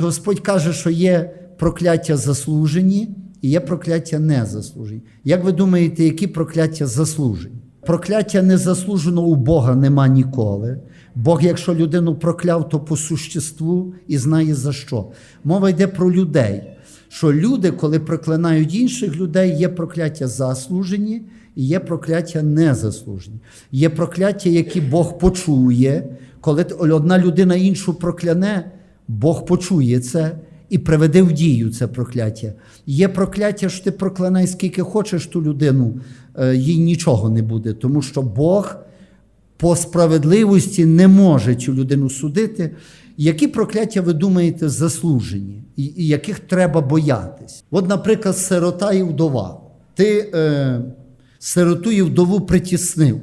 Господь каже, що є прокляття заслужені і є прокляття незаслужені. Як ви думаєте, які прокляття заслужені? Прокляття незаслужено у Бога нема ніколи. Бог, якщо людину прокляв, то по существу і знає за що. Мова йде про людей. Що люди, коли проклинають інших людей, є прокляття заслужені і є прокляття незаслужені. Є прокляття, які Бог почує, коли одна людина іншу прокляне, Бог почує це і приведе в дію це прокляття. Є прокляття, що ти проклинай скільки хочеш ту людину, е, їй нічого не буде, тому що Бог по справедливості не може цю людину судити. Які прокляття ви думаєте заслужені, і, яких треба боятись? От, наприклад, сирота і вдова. Ти е, сироту і вдову притіснив,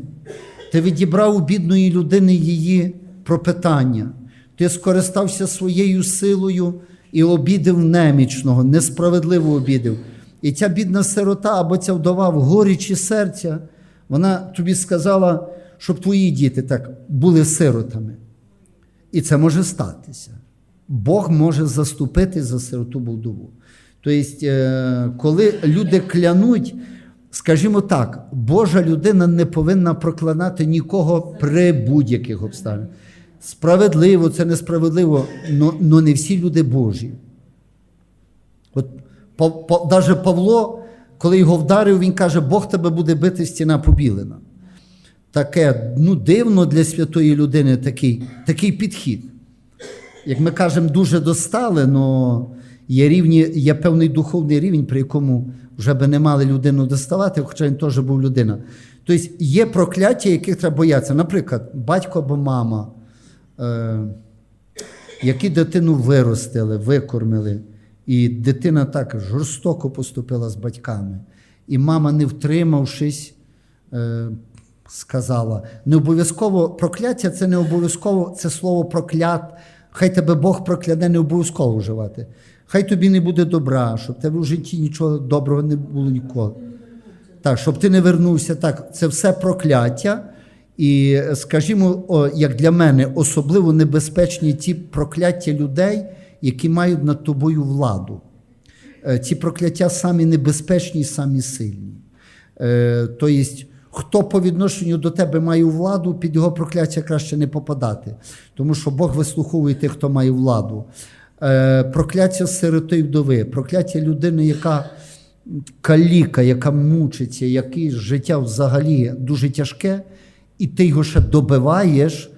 ти відібрав у бідної людини її пропитання, ти скористався своєю силою і обідив немічного, несправедливо обідив. І ця бідна сирота або ця вдова в горічі серця, вона тобі сказала, щоб твої діти так були сиротами. І це може статися. Бог може заступити за сироту вдову. Тобто, е, коли люди клянуть, скажімо так, Божа людина не повинна проклинати нікого при будь-яких обставинах. Справедливо, це несправедливо, але не всі люди Божі. От навіть Павло, коли його вдарив, він каже, Бог тебе буде бити стіна побілена. Таке ну, дивно для святої людини такий, такий підхід. Як ми кажемо, дуже достали, але є рівні, є певний духовний рівень, при якому вже би не мали людину доставати, хоча він теж був людина. Тобто є прокляття, яких треба боятися. Наприклад, батько або мама, які дитину виростили, викормили, і дитина так жорстоко поступила з батьками. І мама, не втримавшись, е, сказала. Не обов'язково прокляття це не обов'язково це слово проклят. Хай тебе Бог прокляне, не обов'язково вживати. Хай тобі не буде добра, щоб тебе в житті нічого доброго не було ніколи. Так, щоб ти не вернувся. Так, це все прокляття. І, скажімо, як для мене, особливо небезпечні ті прокляття людей, які мають над тобою владу. Е, Ці прокляття самі небезпечні самі сильні. Е, Тобто, Хто по відношенню до тебе має владу, під його прокляття краще не попадати, тому що Бог вислуховує тих, хто має владу. Е, Прокляття сироти вдови, прокляття людини, яка каліка, яка мучиться, який життя взагалі дуже тяжке, і ти його ще добиваєш,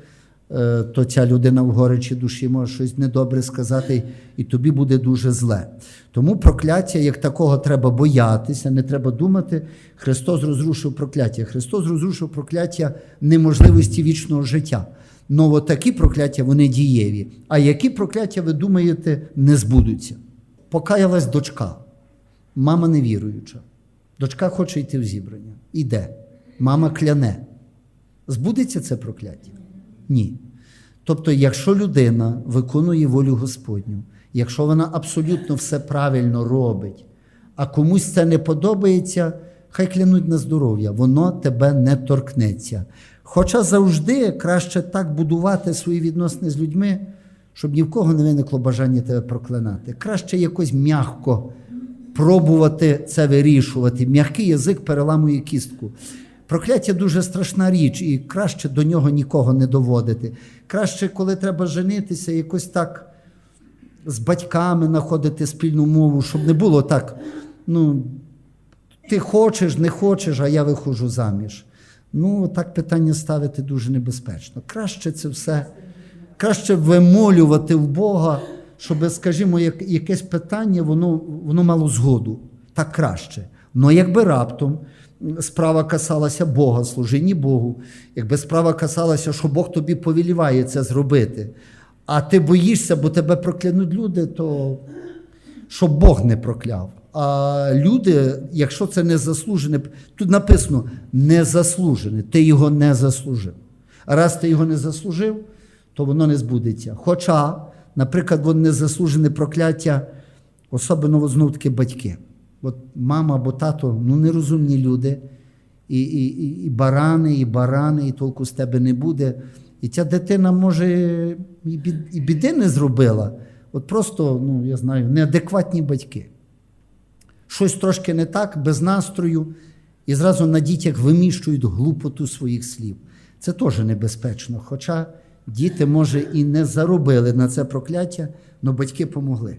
е, то ця людина в горечі душі може щось недобре сказати, і тобі буде дуже зле. Тому прокляття, як такого, треба боятися, не треба думати. Христос розрушив прокляття. Христос розрушив прокляття неможливості вічного життя. Но такі прокляття вони дієві. А які прокляття, ви думаєте, не збудуться? Покаялась дочка, мама невіруюча. Дочка хоче йти в зібрання. Іде. Мама кляне. Збудеться це прокляття? Ні. Тобто, якщо людина виконує волю Господню, якщо вона абсолютно все правильно робить, а комусь це не подобається, хай клянуть на здоров'я, воно тебе не торкнеться. Хоча завжди краще так будувати свої відносини з людьми, щоб ні в кого не виникло бажання тебе проклинати. Краще якось м'ягко пробувати це вирішувати. М'який язик переламує кістку. Прокляття дуже страшна річ, і краще до нього нікого не доводити. Краще, коли треба женитися, якось так з батьками знаходити спільну мову, щоб не було так. ну, Ти хочеш, не хочеш, а я виходжу заміж. Ну, так питання ставити дуже небезпечно. Краще це все, краще вимолювати в Бога, щоб, скажімо, як, якесь питання, воно, воно мало згоду. Так краще. Ну, якби раптом справа касалася Бога, служіння Богу, якби справа касалася, що Бог тобі повіліває це зробити, а ти боїшся, бо тебе проклянуть люди, то щоб Бог не прокляв. А люди, якщо це не заслужене, тут написано незаслужене, ти його не заслужив. А раз ти його не заслужив, то воно не збудеться. Хоча, наприклад, воно незаслужене прокляття, особливо знов таки батьки. От мама або тато ну нерозумні люди, і і, і, і барани, і барани, і толку з тебе не буде. І ця дитина, може, і біди не зробила. От просто, ну я знаю, неадекватні батьки. Щось трошки не так, без настрою, і зразу на дітях виміщують глупоту своїх слів. Це теж небезпечно. Хоча діти, може, і не заробили на це прокляття, але батьки помогли.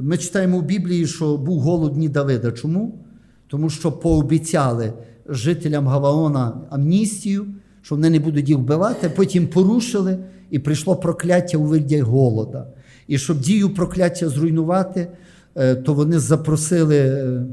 Ми читаємо в Біблії, що був голод дні Давида. Чому? Тому що пообіцяли жителям Гаваона амністію, що вони не будуть їх вбивати, потім порушили, і прийшло прокляття у вигляді голода. І щоб дію прокляття зруйнувати, е, то вони запросили е,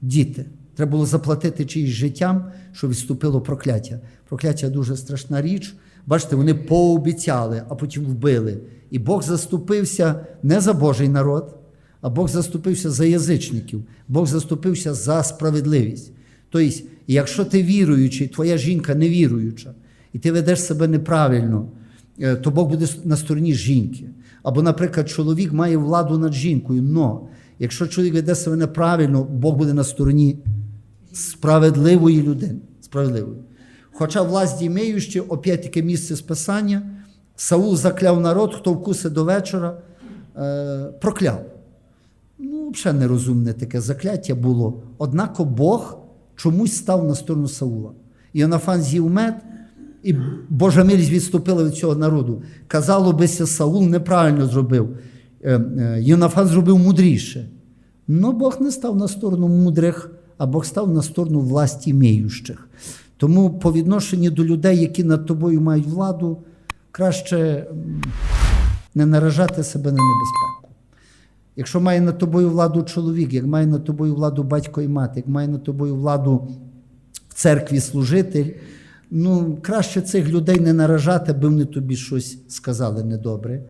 діти. Треба було заплатити чиїсь життям, щоб відступило прокляття. Прокляття дуже страшна річ. Бачите, вони пообіцяли, а потім вбили. І Бог заступився не за Божий народ, а Бог заступився за язичників. Бог заступився за справедливість. Тобто, якщо ти віруючий, твоя жінка невіруюча, і ти ведеш себе неправильно, е, то Бог буде на стороні жінки. Або, наприклад, чоловік має владу над жінкою. Но якщо чоловік веде себе неправильно, Бог буде на стороні справедливої людини. Справедливої. Хоча власть дімеючи, опять-таки місце списання, Саул закляв народ, хто вкуси до вечора, е, прокляв. Ну, взагалі нерозумне таке закляття було. Однако Бог чомусь став на сторону Саула. Іонафан з'їв мед, і Божа милість відступила від цього народу. Казало бися, Саул неправильно зробив. Е, е, Іонафан зробив мудріше. Но Бог не став на сторону мудрих, а Бог став на сторону власті міющих. Тому по відношенню до людей, які над тобою мають владу, краще не наражати себе на небезпеку. Якщо має над тобою владу чоловік, як має над тобою владу батько і мати, як має над тобою владу в церкві служитель, ну краще цих людей не наражати, аби вони тобі щось сказали недобре.